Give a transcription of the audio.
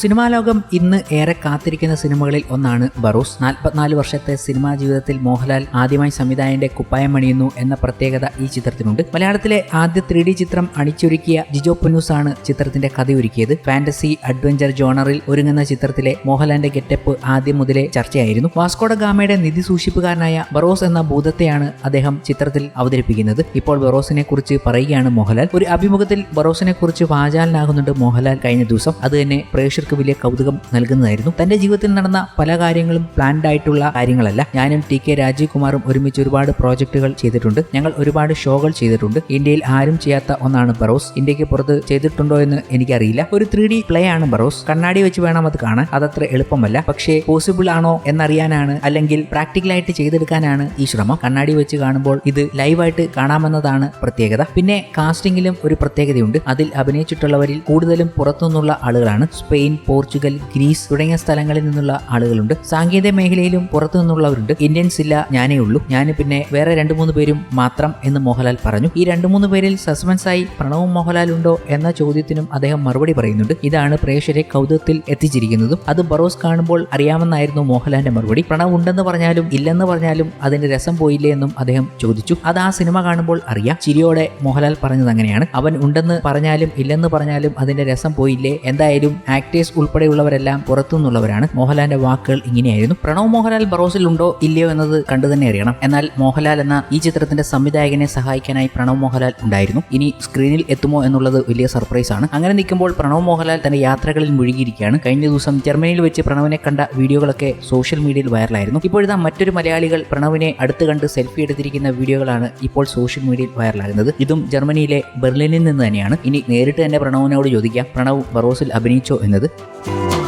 Cinema ലോകം ഇന്ന് ഏറെ കാത്തിരിക്കുന്ന സിനിമകളിൽ ഒന്നാണ് ബറൂസ്. നാൽപ്പത്തിനാല് വർഷത്തെ സിനിമാ ജീവിതത്തിൽ മോഹൻലാൽ ആദ്യമായി സംവിധായകന്റെ കുപ്പായം അണിയുന്നു എന്ന പ്രത്യേകത ഈ ചിത്രത്തിനുണ്ട്. മലയാളത്തിലെ ആദ്യ ത്രീ ഡി ചിത്രം അണിച്ചൊരുക്കിയ ജിജോ പുന്നൂസ് ആണ് ചിത്രത്തിന്റെ കഥയൊരുക്കിയത്. ഫാന്റസി അഡ്വഞ്ചർ ജോണറിൽ ഒരുങ്ങുന്ന ചിത്രത്തിലെ മോഹൻലാലിന്റെ ഗെറ്റപ്പ് ആദ്യം മുതലേ ചർച്ചയായിരുന്നു. വാസ്കോഡ ഗാമയുടെ നിധി സൂക്ഷിപ്പുകാരനായ ബറോസ് എന്ന ഭൂതത്തെയാണ് അദ്ദേഹം ചിത്രത്തിൽ അവതരിപ്പിക്കുന്നത്. ഇപ്പോൾ ബറോസിനെ കുറിച്ച് പറയുകയാണ് മോഹൻലാൽ. ഒരു അഭിമുഖത്തിൽ ബറോസിനെ കുറിച്ച് വാചാലനാകുന്നുണ്ട് മോഹൻലാൽ കഴിഞ്ഞ ദിവസം. അത് തന്നെ പ്രേക്ഷകർക്ക് വലിയ കൗതുകം നൽകുന്നതായിരുന്നു. തന്റെ ജീവിതത്തിൽ നടന്ന പല കാര്യങ്ങളും പ്ലാൻഡ് ആയിട്ടുള്ള കാര്യങ്ങളല്ല. ഞാനും ടി കെ രാജീവ് കുമാറും ഒരുമിച്ച് ഒരുപാട് പ്രോജക്റ്റുകൾ ചെയ്തിട്ടുണ്ട്. ഞങ്ങൾ ഒരുപാട് ഷോകൾ ചെയ്തിട്ടുണ്ട്. ഇന്ത്യയിൽ ആരും ചെയ്യാത്ത ഒന്നാണ് ബറോസ്. ഇന്ത്യയ്ക്ക് പുറത്ത് ചെയ്തിട്ടുണ്ടോ എന്ന് എനിക്കറിയില്ല. ഒരു ത്രീ ഡി പ്ലേ ആണ് ബറോസ്. കണ്ണാടി വെച്ച് വേണം അത് കാണാൻ. അതത്ര എളുപ്പമല്ല. പക്ഷേ പോസിബിൾ ആണോ എന്നറിയാനാണ് അല്ലെങ്കിൽ പ്രാക്ടിക്കലായിട്ട് ചെയ്തെടുക്കാനാണ് ഈ ശ്രമം. കണ്ണാടി വെച്ച് കാണുമ്പോൾ ഇത് ലൈവായിട്ട് കാണാമെന്നതാണ് പ്രത്യേകത. പിന്നെ കാസ്റ്റിംഗിലും ഒരു പ്രത്യേകതയുണ്ട്. അതിൽ അഭിനയിച്ചിട്ടുള്ളവരിൽ കൂടുതലും പുറത്തുനിന്നുള്ള ആളുകളാണ്. സ്പെയിൻ പോർച്ചുഗൽ ഗ്രീസ് തുടങ്ങിയ സ്ഥലങ്ങളിൽ നിന്നുള്ള ആളുകളുണ്ട്. സാങ്കേതിക മേഖലയിലും പുറത്തു നിന്നുള്ളവരുണ്ട്. ഇന്ത്യൻസ് ഇല്ല ഞാനേ ഉള്ളൂ. ഞാൻ പിന്നെ വേറെ രണ്ടു മൂന്ന് പേരും മാത്രം എന്ന് മോഹൻലാൽ പറഞ്ഞു. ഈ രണ്ടു മൂന്ന് പേരിൽ സസ്പെൻസ് ആയി പ്രണവും മോഹൻലാൽ ഉണ്ടോ എന്ന ചോദ്യത്തിനും അദ്ദേഹം മറുപടി പറയുന്നുണ്ട്. ഇതാണ് പ്രേക്ഷരെ കൗതുകത്തിൽ എത്തിച്ചിരിക്കുന്നതും. അത് ബറോസ് കാണുമ്പോൾ അറിയാമെന്നായിരുന്നു മോഹൻലാലിന്റെ മറുപടി. പ്രണവ് ഉണ്ടെന്ന് പറഞ്ഞാലും ഇല്ലെന്ന് പറഞ്ഞാലും അതിന്റെ രസം പോയില്ലേ എന്നും അദ്ദേഹം ചോദിച്ചു. അത് ആ സിനിമ കാണുമ്പോൾ അറിയാം. ചിരിയോടെ മോഹൻലാൽ പറഞ്ഞത് അങ്ങനെയാണ്. അവൻ ഉണ്ടെന്ന് പറഞ്ഞാലും ഇല്ലെന്ന് പറഞ്ഞാലും അതിന്റെ രസം പോയില്ലേ? എന്തായാലും ആക്ടേഴ്സ് ഉൾപ്പെടെയുള്ളവരെല്ലാം പുറത്തുനിന്നുള്ളവരാണ്. മോഹൻലാലിന്റെ വാക്കുകൾ ഇങ്ങനെയായിരുന്നു. പ്രണവ് മോഹൻലാൽ ബറോസിൽ ഉണ്ടോ? ഇല്ലയോ എന്നത് കണ്ടു തന്നെ അറിയണം. എന്നാൽ മോഹൻലാൽ എന്ന ഈ ചിത്രത്തിന്റെ സംവിധായകനെ സഹായിക്കാനായി പ്രണവ് മോഹൻലാൽ ഉണ്ടായിരുന്നു. ഇനി സ്ക്രീനിൽ എത്തുമോ എന്നുള്ളത് വലിയ സർപ്രൈസ് ആണ്. അങ്ങനെ നിൽക്കുമ്പോൾ പ്രണവ് മോഹൻലാൽ തന്റെ യാത്രകളിൽ മുഴുകിയിരിക്കുകയാണ്. കഴിഞ്ഞ ദിവസം ജർമ്മനിയിൽ വെച്ച് പ്രണവിനെ കണ്ട വീഡിയോകളൊക്കെ സോഷ്യൽ മീഡിയയിൽ വൈറലായിരുന്നു. ഇപ്പോഴിതാ മറ്റൊരു മലയാളികൾ പ്രണവിനെ അടുത്ത് കണ്ട് സെൽഫി എടുത്തിരിക്കുന്ന വീഡിയോകളാണ് ഇപ്പോൾ സോഷ്യൽ മീഡിയയിൽ വൈറലാകുന്നത്. ഇതും ജർമ്മനിയിലെ ബെർലിനിൽ നിന്ന് തന്നെയാണ്. ഇനി നേരിട്ട് തന്നെ പ്രണവിനോട് ചോദിക്കാം പ്രണവ് ബറോസിൽ അഭിനയിച്ചോ? എന്നത്. obrigada.